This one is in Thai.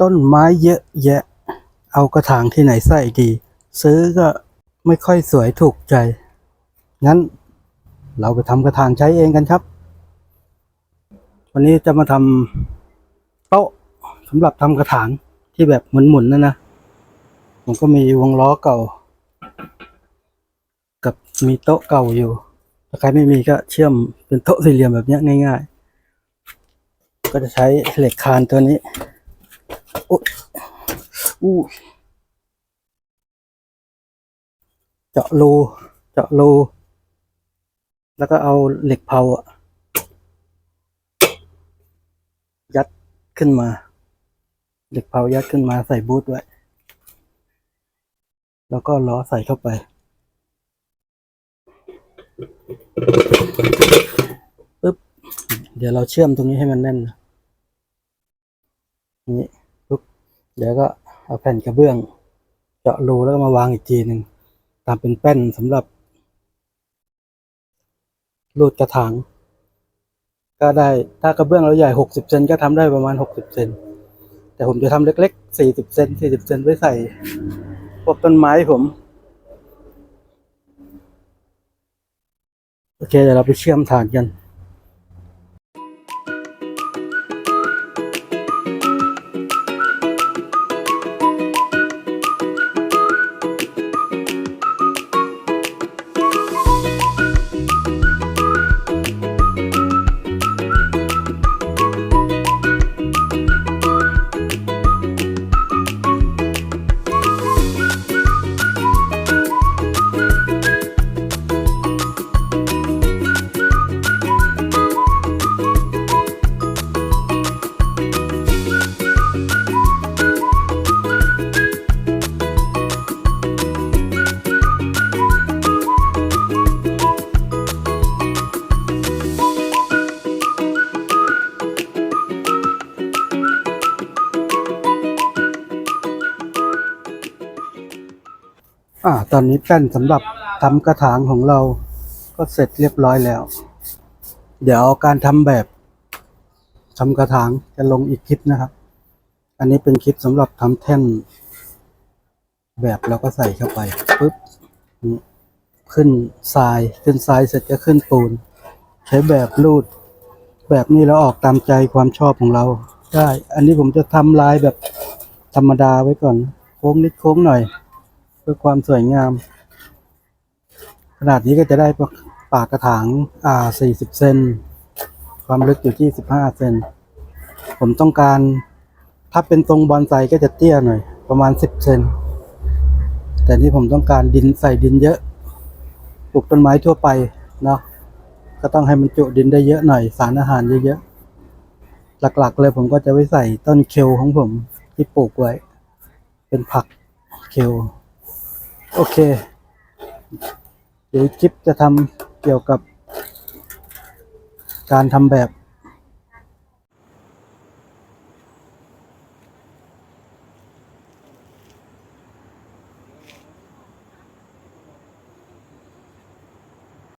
ต้นไม้เยอะแยะ เอากระถางที่ไหนใส่ดี ซื้อก็ไม่ค่อยสวยถูกใจ งั้นเราไปทำกระถางใช้เองกันครับ วันนี้จะมาทำโต๊ะสำหรับทำกระถางที่แบบหมุนๆนะนนะผมก็มีวงล้อเก่า กับมีโต๊ะเก่าอยู่ ถ้าใครไม่มีก็เชื่อมเป็นโต๊ะสี่เหลี่ยมแบบนี้ง่าย ๆ ก็จะใช้เหล็กคานตัวนี้ อุ๊ยอู้เจาะรูเจาะรูแล้วก็เอาเหล็กเผาอะยัดขึ้นมา เหล็กเผายัดขึ้นมาใส่บูทไว้ แล้วก็ล้อใส่เข้าไปปึ๊บเดี๋ยวเราเชื่อมตรงนี้ให้มันแน่นนะนี่ เดี๋ยวก็เอาแผ่นกระเบื้อง เจาะรูแล้วมาวางอีกทีหนึ่งตามเป็นแป้นสำหรับรูดกระถางก็ได้ถ้ากระเบื้องเราใหญ่หกสิบเซนก็ทำได้ประมาณหกสิบเซนแต่ผมจะทำเล็กๆสี่สิบเซนสี่สิบเซนไว้ใส่พวกต้นไม้ผม โอเคเดี๋ยวเราไปเชื่อมฐานกัน อ่า ตอนนี้แป้นสำหรับทำกระถางของเราก็เสร็จเรียบร้อยแล้ว เดี๋ยวการทำแบบทำกระถางจะลงอีกคลิปนะครับ อันนี้เป็นคลิปสำหรับทำแท่น แบบเราก็ใส่เข้าไปปุ๊บขึ้นทรายขึ้นทรายเสร็จก็ขึ้นปูน ใช้แบบรูด แบบนี้เราออกตามใจความชอบของเราได้ อันนี้ผมจะทำลายแบบธรรมดาไว้ก่อน โค้งนิดโค้งหน่อย เพื่อความสวยงาม ขนาดนี้ก็จะได้ปากกระถางอ่า40 เซน ความลึกอยู่ที่ 15 เซน ผมต้องการถ้าเป็นทรงบอนไซก็จะเตี้ยหน่อย ประมาณ 10 เซน แต่นี่ผมต้องการดินใส่ดินเยอะปลูกต้นไม้ทั่วไปเนาะก็ต้องให้มันจุดินได้เยอะหน่อย สารอาหารเยอะๆ หลักๆ เลยผมก็จะไว้ใส่ต้นเคลของผมที่ปลูกไว้ เป็นผักเคล โอเค เดี๋ยวคลิปจะทำเกี่ยวกับการทำแบบ